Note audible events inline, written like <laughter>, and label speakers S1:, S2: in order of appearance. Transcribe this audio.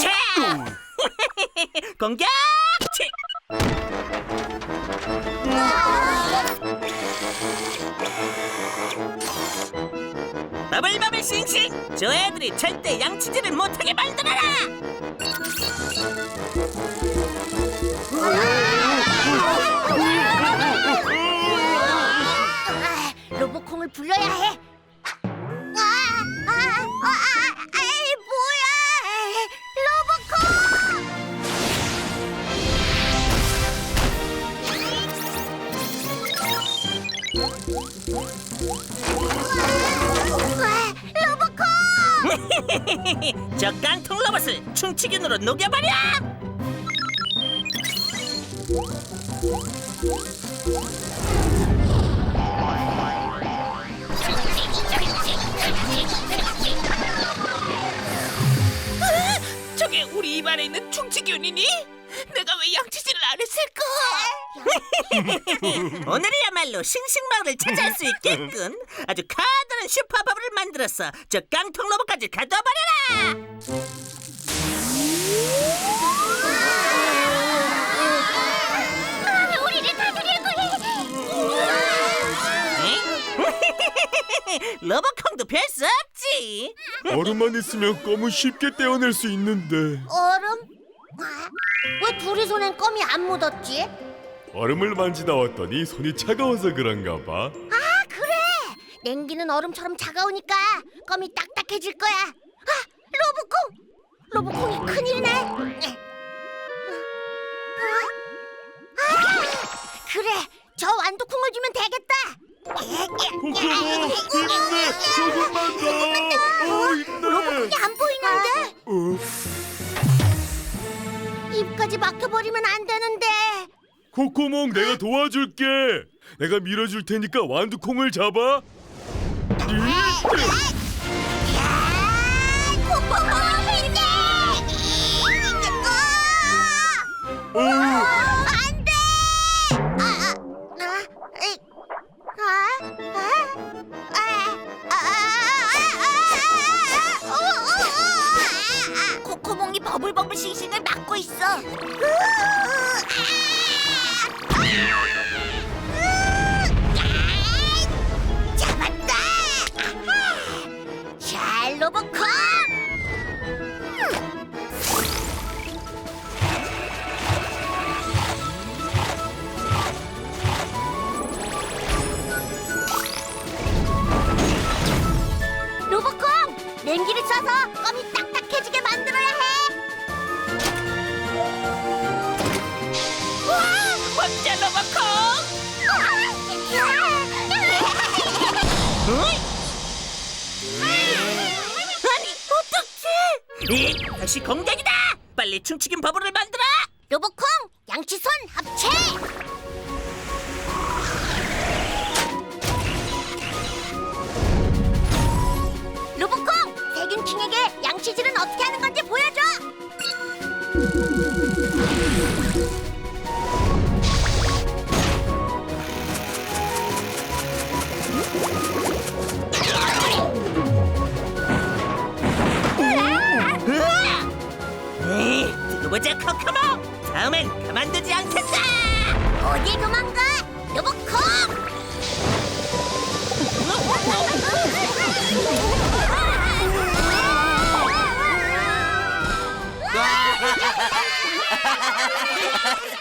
S1: 차! 공격! 치! 버블버블 싱싱! 저 애들이 절대 양치질을 못하게 만들어라!
S2: 아, 아, 로보콩! <laughs>
S1: 저 깡통 로봇을 충치균으로 녹여버려! 안에 있는 충치균이니? 내가 왜 양치질을 안 했을까? <laughs> 오늘이야말로 싱싱마을을 차지할 수 있겠군. 아주 카다란 슈퍼버블을 만들었어. 저 깡통 로봇까지 가둬버려라! 로봇콩도 별 수 없지.
S3: 얼음만 있으면 껌은 쉽게 떼어낼 수 있는데.
S2: 얼음? 아, 왜 둘이 손엔 껌이 안 묻었지?
S3: 얼음을 만지다 왔더니 손이 차가워서 그런가 봐.
S2: 아 그래. 냉기는 얼음처럼 차가우니까 껌이 딱딱해질 거야. 아 로보콩! 로보콩이 큰일이네. 아, 그래. 저 완두콩을 주면 되겠다
S3: 코코모 힘내 조금만 더 어 힘내
S2: 로보콩이 안 보이는데?
S3: 어,
S2: 입까지 막혀버리면 안 되는데.
S3: 코코몽 내가 도와줄게. 내가 밀어줄 테니까 완두콩을 잡아.
S2: 야 코코콩 힘내
S3: 어,
S2: 안 돼. 아, 아, 아, 에이, 코코몽이 버블버블 싱싱을 막고 있어. 잡았다. 이,
S1: 다시 공격이다! 빨리 충치균 버블을 만들어!
S2: 로보
S1: 보자 코코모! 다음엔 가만두지 않겠다!
S2: 어디 도망가? 로보콩! <laughs> <laughs> <laughs>